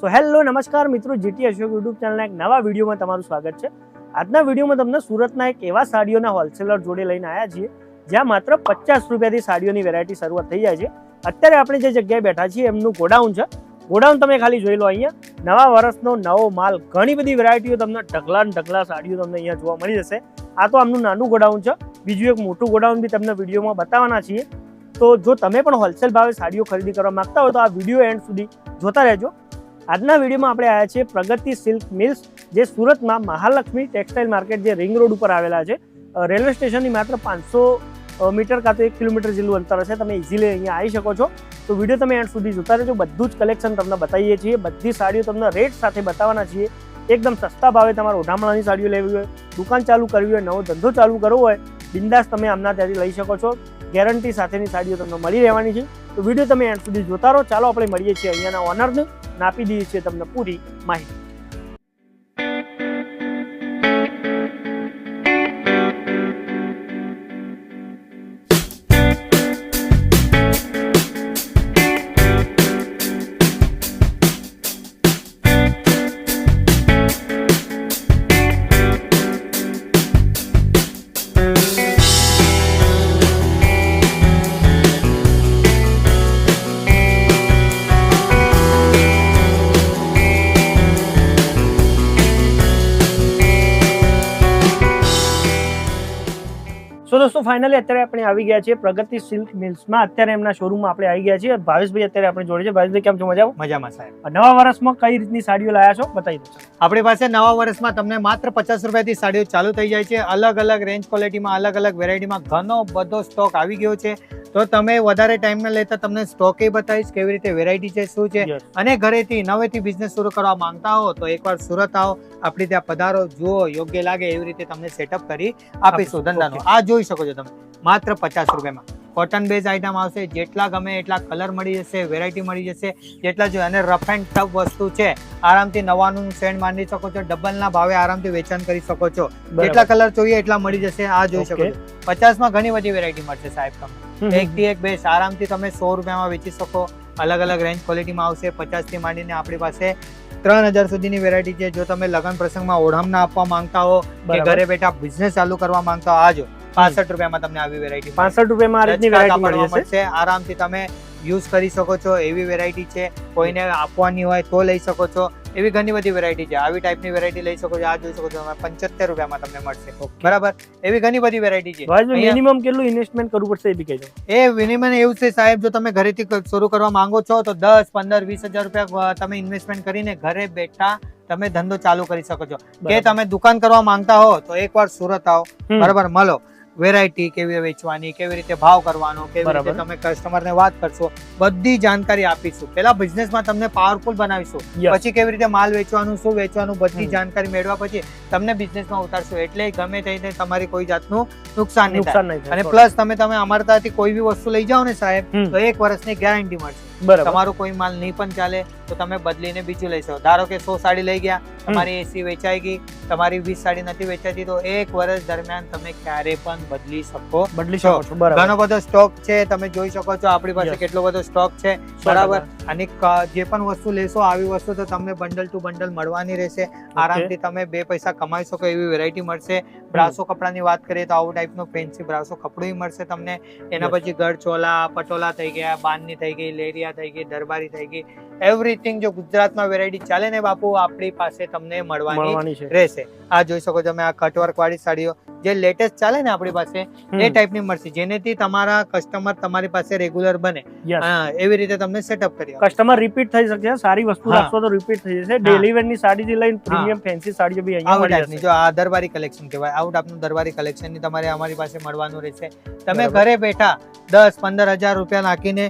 So hello નમસ્કાર મિત્રો, GT Ashok YouTube ચેનલના એક નવા વિડીયોમાં તમારું સ્વાગત છે. આજના વિડીયોમાં તમને સુરતના એક એવા સાડીઓના હોલસેલર જોડે લઈને આવ્યા છીએ, જ્યાં માત્ર પચાસ રૂપિયાથી સાડીઓની વેરાયટી શરૂઆત થઈ જાય છે. અત્યારે આપણે જે જગ્યાએ બેઠા છીએ, એમનું ગોડાઉન છે. ગોડાઉન તમે ખાલી જોઈ લો અહીંયા. નવા વર્ષનો નવો માલ, ઘણી બધી વેરાયટીઓ તમને ઢગલા ઢગલા સાડીઓ તમને અહીંયા જોવા મળી જશે. આ તો આમનું નાનું ગોડાઉન છે. બીજું એક મોટું ગોડાઉન બી તમને વિડીયોમાં બતાવવાના છીએ. તો જો તમે પણ હોલસેલ ભાવે સાડીઓ ખરીદી કરવા માંગતા હોય તો આ વીડિયો એન્ડ સુધી જોતા રહેજો. આજના વિડીયોમાં આપણે આવ્યા છીએ પ્રગતિ સિલ્ક મિલ્સ, જે સુરતમાં મહાલક્ષ્મી ટેક્સટાઇલ માર્કેટ જે રિંગ રોડ ઉપર આવેલા છે. રેલવે સ્ટેશનની માત્ર પાંચસો મીટર કાં તો એક કિલોમીટર જેટલું અંતર હશે. તમે ઇઝીલી અહીંયા આવી શકો છો. તો વીડિયો તમે એન્ડ સુધી જોતા રહેજો. બધું જ કલેક્શન તમને બતાવીએ છીએ. બધી સાડીઓ તમને રેટ સાથે બતાવવાના છીએ. એકદમ સસ્તા ભાવે તમારે ઓઢામણાની સાડીઓ લેવી હોય, દુકાન ચાલુ કરવી હોય, નવો ધંધો ચાલુ કરવો હોય, બિંદાસ તમે આમના ત્યાંથી લઈ શકો છો. ગેરંટી સાથેની સાડીઓ તમને મળી રહેવાની છે. તો વીડિયો તમે એન્ડ સુધી જોતા રહો. ચાલો આપણે મળીએ છીએ અહીંયાના ઓનરને અને આપી દઈએ છીએ તમને પૂરી માહિતી સો દોસ્તો ફાઇનલી અત્યારે આપણે આવી ગયા છીએ પ્રગતિ સિલ્ક મિલ્સમાં. અત્યારે એમના શોરૂમમાં આપણે આવી ગયા છીએ. ભાવેશભાઈ અત્યારે આપણે જોડે છે. ભાવેશભાઈ કેમ છો? મજા મજામાં સાહેબ. નવા વર્ષમાં કઈ રીતની સાડીઓ લાયા છો? બતાવી દો આપણી પાસે નવા વર્ષમાં તમને માત્ર પચાસ રૂપિયાથી સાડીઓ ચાલુ થઈ જાય છે. અલગ અલગ રેન્જ ક્વોલિટીમાં અલગ અલગ વેરાયટીમાં ઘણો બધો સ્ટોક આવી ગયો છે. તો તમે વધારે ટાઈમ ન લેતા તમને સ્ટોક એ બતાવીશ કેવી રીતે વેરાયટી છે શું છે. અને ઘરેથી નવેથી બિઝનેસ શરૂ કરવા માંગતા હો તો એકવાર સુરત આવો. આપણે ત્યાં પધારો જુઓ યોગ્ય લાગે એવી રીતે તમને સેટઅપ કરી આપીશું ધંધાનો. આ જોઈ શકો છો તમે. માત્ર પચાસ રૂપિયામાં. કોટન બેઝ આઇટમ આવશે જેટલા ગમે એટલા કલર મળી જશે વેરાયટી મળી જશે જેટલા જોઈએ. અને રફ એન્ડ ટફ વસ્તુ છે. આરામથી નવાનું સેન્ડ માંડી શકો છો ડબલના ભાવે આરામથી વેચાણ કરી શકો છો. જેટલા કલર જોઈએ એટલા મળી જશે. આ જોઈ શકો છો. પચાસમાં ઘણી બધી વેરાયટી મળશે સાહેબ તમને. એક થી એક બેસ. આરામથી તમે સો રૂપિયામાં વેચી શકો. અલગ અલગ રેન્જ ક્વોલિટીમાં આવશે. પચાસથી માંડીને આપણી પાસે ત્રણ હજાર સુધીની વેરાયટી છે. જો તમે લગ્ન પ્રસંગમાં ઓઢામના આપવા માંગતા હો કે ઘરે બેઠા બિઝનેસ ચાલુ કરવા માંગતા હો આજો પાસઠ રૂપિયામાં તમને આવી વેરાયટી પાંસઠ રૂપિયામાં આ રીતની વેરાયટી મળી જશે? આરામથી તમે યુઝ કરી શકો છો એવી વેરાયટી છે. કોઈને આપવાની હોય તો લઈ શકો છો. એવી ઘણી બધી વેરાયટી છે. આવી ટાઈપની વેરાયટી લઈ શકો છો. આ જોઈ શકો છો તમે પંચોતેર રૂપિયામાં તમને મળશે. બરાબર? એવી ઘણી બધી વેરાયટી છે. મિનિમમ કેટલું ઇન્વેસ્ટમેન્ટ કરવું પડશે એ બી કહેજો. એ વિનિમય એવું છે સાહેબ જો તમે ઘરેથી શરૂ કરવા માંગો છો તો દસ પંદર વીસ હજાર રૂપિયા તમે ઇન્વેસ્ટમેન્ટ કરીને ઘરે બેઠા તમે ધંધો ચાલુ કરી શકો છો. કે તમે દુકાન કરવા માંગતા હો તો એકવાર સુરત આવો. બરાબર? મળો. વેરાયટી કેવી વેચવાની કેવી રીતે ભાવ કરવાનો કેવી રીતે. તમે કસ્ટમરને વાત કરશો બધી જાણકારી આપીશું. પેલા બિઝનેસમાં તમને પાવરફુલ બનાવીશું. પછી કેવી રીતે માલ વેચવાનું શું વેચવાનું બધી જાણકારી મેળવ્યા પછી તમને બિઝનેસમાં ઉતારશું. એટલે ગમે તેને તમારી કોઈ જાતનું નુકસાન નહીં નુકસાન નહીં અને પ્લસ તમે તમે અમારા ત્યાંથી કોઈ બી વસ્તુ લઈ જાઓ ને સાહેબ તો એક વર્ષની ગેરંટી મળશે. તમારો કોઈ માલ નહીં પણ ચાલે તો તમે બદલીને બીજું લઈ શકો ધારો કે સો સાડી લઈ ગયા તમારી એસી વેચાઈ ગઈ તમારી વીસ સાડી નથી વેચાતી તો એક વર્ષ દરમિયાન તમે ક્યારે પણ બદલી શકો બદલી શકો છો બરાબર. ઘણો બધો સ્ટોક છે તમે જોઈ શકો છો આપણી પાસે કેટલો બધો સ્ટોક છે બરાબર? અને જે પણ વસ્તુ લેશો આવી વસ્તુ તો તમને બંડલ ટુ બંડલ મળવાની રહેશે. આરામથી તમે બે પૈસા કમાઈ શકો એવી વેરાયટી મળશે. બ્રાસો કપડાની વાત કરીએ તો આવું ટાઈપનું ફેન્સી બ્રાસો કપડું મળશે તમને. એના. પછી ગઢચોલા પટોલા થઈ ગયા બાનની થઈ ગઈ લેરિયા થઈ ગઈ દરબારી થઈ ગઈ. એવરીથિંગ જો ગુજરાતમાં વેરાયટી ચાલે ને બાપુ આપણી પાસે તમને મળવાની મળવાની રહેશે આ જોઈ શકો તમે આ કટવર્ક વાળી સાડીઓ. જે લેટેસ્ટ ચાલે ને આપણી પાસે એ ટાઈપની મળશે. જેનેથી તમારા કસ્ટમર તમારી પાસે રેગ્યુલર બને. એવી રીતે તમને સેટઅપ કરી કસ્ટમર રિપીટ થઈ શકે સારી વસ્તુ રાખશો તો રિપીટ થઈ જશે. ડેલી વેરની સાડીથી લઈને પ્રીમિયમ ફેન્સી સાડીઓ બી અહીંયા મળી જશે. જો આ દરબારી કલેક્શન કહેવાય. આઉટ આપનું દરબારી કલેક્શનની તમારે અમારી પાસે મળવાનું રહેશે. તમે ઘરે બેઠા દસ પંદર હજાર રૂપિયા નાખીને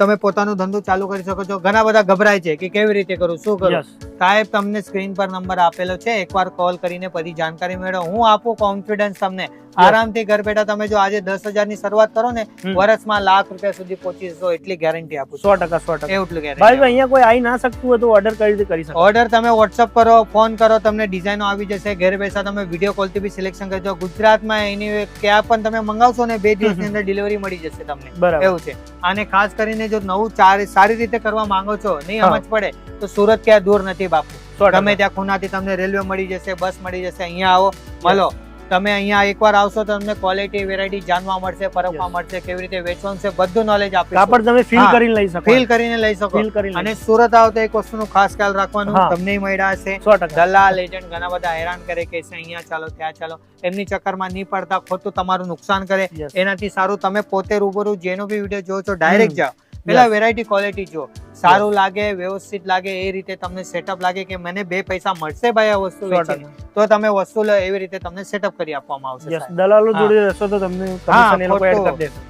તમે પોતાનો ધંધો ચાલુ કરી શકો છો. ઘણા બધા ગભરાય છે કે કેવી રીતે કરું શું કરું. સાહેબ તમને સ્ક્રીન પર નંબર આપેલો છે. એકવાર કોલ કરીને પછી જાણકારી મેળવો. હું આપું કોન્ફિડન્સ તમને. આરામથી ઘર બેઠા તમે જો આજે દસ હજારની શરૂઆત કરો ને વર્ષમાં લાખ રૂપિયા સુધી પહોંચી જશો એટલી ગેરંટી આપું સો ટકા સો ટકા. એટલું ભાઈ ગેરંટી અહીંયા કોઈ આવી ના શકતું હોય તો ઓર્ડર કઈ રીતે કરી શકો? ઓર્ડર તમે વોટ્સઅપ કરો ફોન કરો તમને ડિઝાઇનો આવી જશે. ઘરે બેસા તમે વીડિયો કોલથી બી સિલેક્શન કરજો. ગુજરાતમાં એની ક્યાં પણ તમે મંગાવશો ને બે દિવસની અંદર ડિલિવરી મળી જશે તમને. એવું છે. અને ખાસ કરીને જો નવું સારી રીતે કરવા માંગો છો નહીં. સમજ પડે તો સુરત ક્યાં દૂર નથી. બાપુ તમે ત્યાં ખૂનાથી તમને રેલવે મળી જશે બસ મળી જશે અહીંયા આવો. મળો. તમે અહીંયા એકવાર આવશો તો તમને ક્વોલિટી વેરાયટી જાણવા મળશે પરખવા મળશે કેવી રીતે વેચવાનું છે બધું નોલેજ આપે કાપડ તમે ફીલ કરીને લઈ શકો. ફીલ કરીને લઈ શકો. અને સુરત આવો તો એક વસ્તુનું ખાસ ખ્યાલ રાખવાનું. તમને મળ્યા હશે. દલાલ એજન્ટ ઘણા બધા હેરાન કરે કે અહીંયા ચાલો ત્યાં ચાલો. એમની ચક્કરમાં નહીં પડતા ખોટું તમારું નુકસાન કરે. એનાથી સારું તમે પોતે રૂબરૂ જેનો બી વીડિયો જોવો છો ડાયરેક્ટ જાઓ. પેલા વેરાયટી ક્વોલિટી જો. સારું લાગે વ્યવસ્થિત લાગે એ રીતે તમને સેટઅપ લાગે કે મને બે પૈસા મળશે ભાઈ આ વસ્તુ વેચીને તો તમે વસ્તુ લો એવી રીતે તમને સેટઅપ કરી આપવામાં આવશે દલાલો જોડે રહેશો તો તમને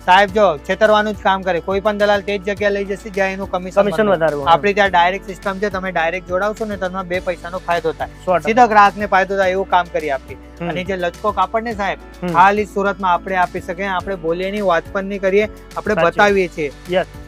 સાહેબ જો છેતરવાનું જ કામ કરે. કોઈ પણ દલાલ તે જ જગ્યા લઈ જશે જ્યાં એનું કમિશન કમિશન વધારે આપણી ત્યાં ડાયરેક્ટ સિસ્ટમ છે તમે ડાયરેક્ટ જોડાવશો ને તમને બે પૈસાનો ફાયદો થાય. સીધા ગ્રાહકને ફાયદો થાય એવું કામ કરી આપી અને જે લચકો કાપડ ને સાહેબ. ખાલી સુરતમાં આપણે આપી શકીએ આપણે બોલીએ નહીં વાત પણ નહીં કરીએ આપણે બતાવીએ છીએ.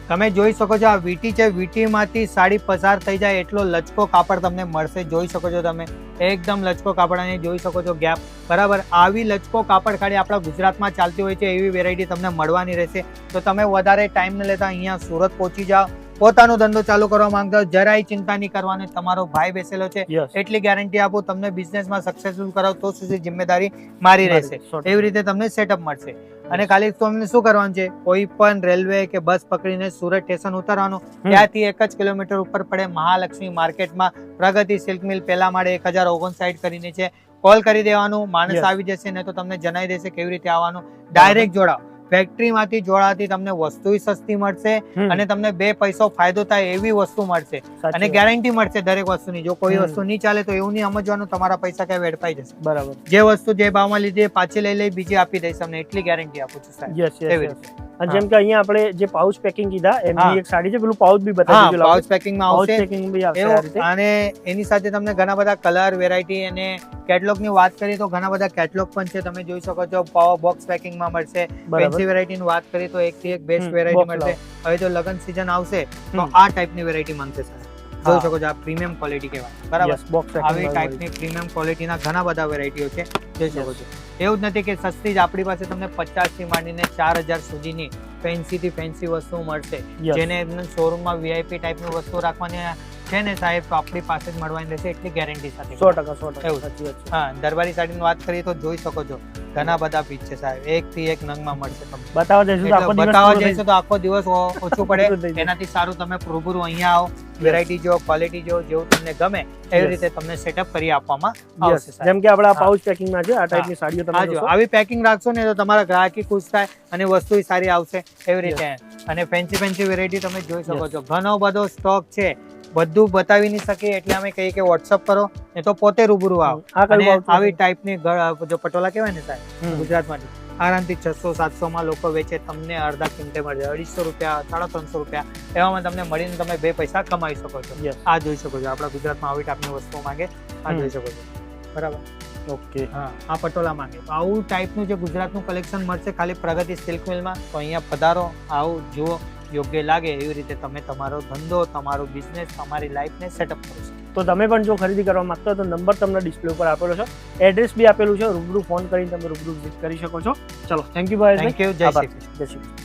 તમે જોઈ શકો છો આ વીટી છે. વીટીમાંથી સાડી પસાર થઈ જાય એટલો લચકો કાપડ તમને મળશે. જોઈ શકો છો તમે. એકદમ લચકો કાપડ અને જોઈ શકો છો ગેપ બરાબર? આવી લચકો કાપડ ખાલી આપણા ગુજરાતમાં ચાલતી હોય છે એવી વેરાયટી તમને મળવાની રહેશે. તો તમે વધારે ટાઈમ ન લેતા અહીંયા સુરત પહોંચી જાઓ. પોતાનો ધંધો ચાલુ કરવા માંગતા હો જરાય ચિંતા નહીં કરવાની. તમારો ભાઈ બેસેલો છે એટલી ગેરંટી આપો તમને બિઝનેસમાં સક્સેસફુલ કરાવો તો સુધી જિમ્મેદારી મારી રહેશે. એવી રીતે તમને સેટઅપ મળશે. અને ખાલી તમને શું કરવાનું છે કોઈ પણ રેલવે કે બસ પકડીને સુરત સ્ટેશન ઉતરવાનું ત્યાંથી એક જ કિલોમીટર ઉપર પડે મહાલક્ષ્મી માર્કેટમાં પ્રગતિ સિલ્ક મિલ પેલા માળે એક હજાર ઓગણસાઠ કરીને છે. કોલ કરી દેવાનું માણસ આવી જશે ને તો તમને જણાવી દેશે કેવી રીતે આવવાનું. ડાયરેક્ટ જોડાવ ફેક્ટરીમાંથી જોડાતી તમને વસ્તુ સસ્તી મળશે અને તમને બે પૈસો ફાયદો થાય એવી વસ્તુ મળશે. અને ગેરંટી મળશે દરેક વસ્તુની. જો કોઈ વસ્તુ નહીં ચાલે તો એવું નહીં સમજવાનું તમારા પૈસા ક્યાં વેડફાઈ જશે. બરાબર. જે વસ્તુ જે ભાવમાં લીધી એ પાછી લઈ લઈ બીજી આપી દઈશ તમને. એટલી ગેરંટી આપું છું સાહેબ. યસ યસ અને જેમ કે અહીંયા આપણે જે પાઉચ પેકિંગ કીધા એમની એક સાડી છે પેલું પાઉચ બી બતાવી દીધું પાઉચ પેકિંગમાં આવશે. પેકિંગ બી આવશે અને એની સાથે તમને ઘણા બધા કલર વેરાયટી અને કેટલોગની વાત કરીએ તો ઘણા બધા કેટલોગ પણ છે. તમે જોઈ શકો છો પાવર બોક્સ પેકિંગમાં મળશે. ફેન્સી વેરાયટી ની વાત કરીએ તો એક થી એક બેસ્ટ વેરાયટી મળશે. હવે જો લગન સીઝન આવશે તો આ ટાઈપની વેરાયટી માંગશે સર જોઈ શકો છો આ પ્રીમિયમ ક્વોલિટી કહેવાય. બરાબર? બોક્સ આવી ટાઈપની પ્રીમિયમ ક્વોલિટીના ઘણા બધા વેરાયટીઓ છે જોઈ શકો છો. એવું જ નથી કે સસ્તી જ આપણી પાસે તમને પચાસથી માંડીને ચાર હજાર સુધીની ફેન્સી થી ફેન્સી વસ્તુ મળશે જેને શોરૂમમાં વીઆઈપી ટાઈપની વસ્તુ રાખવાની છે ને સાહેબ તો આપણી પાસે જ મળવાની રહેશે એટલી ગેરંટી સાથે. સો ટકા સો ટકા. સાચી વાત હા દરબારી સાડીની વાત કરીએ તો જોઈ શકો છો ઘણા બધા પીસ છે સાહેબ. એક થી એક નંગમાં મળશે તમને. બતાવવા જઈશું બતાવવા જઈશું તો આખો દિવસ ઓછું ઓછું પડે. એનાથી સારું તમે રૂબરૂ અહીંયા આવો. વેરાયટી જો ક્વોલિટી જો જેવું તમને ગમે એવી રીતે તમને સેટઅપ કરી આપવામાં આવશે જેમ કે આપણે આ. પાઉચ પેકિંગમાં છે આ ટાઈપની સાડીઓ તમે જો આવી પેકિંગ રાખશો ને તો તમારા ગ્રાહકી ખુશ થાય અને વસ્તુ સારી આવશે એવી રીતે. અને ફેન્સી ફેન્સી વેરાયટી તમે જોઈ શકો છો. ઘણો બધો સ્ટોક છે. બધું બતાવી નહીં શકીએ એટલે અમે કહીએ કે વોટ્સઅપ કરો ને તો પોતે રૂબરૂ આવો. અને આવી ટાઈપની જો પટોલા કહેવાય ને સાહેબ. ગુજરાતમાંથી. આરામથી છસો સાતસોમાં લોકો વેચે તમને અડધા કિંમતે મળશે અઢીસો રૂપિયા સાડા ત્રણસો રૂપિયા એવામાં તમને મળીને તમે બે પૈસા કમાઈ શકો છો. આ જોઈ શકો છો. આપણા ગુજરાતમાં આવી ટાઈપની વસ્તુઓ માંગે આ જોઈ શકો છો. બરાબર? ઓકે. હા આ પટોલા માંગે. આવું ટાઈપનું જે ગુજરાતનું કલેક્શન મળશે ખાલી પ્રગતિ સિલ્ક મિલમાં તો અહીંયા પધારો આવું જુઓ યોગ્ય લાગે એવી રીતે તમે તમારો ધંધો તમારો બિઝનેસ તમારી લાઈફને સેટઅપ કરો છો. તો તમે પણ જો ખરીદી કરવા માગતો હો તો નંબર તમને ડિસ્પ્લે ઉપર આપેલો છે. એડ્રેસ બી આપેલું છે. રૂબરૂ ફોન કરીને તમે રૂબરૂ વિઝિટ કરી શકો છો. ચલો થેન્ક યુ ભાઈ. Thank you Jai Shri Krishna. જય શ્રી કૃષ્ણ.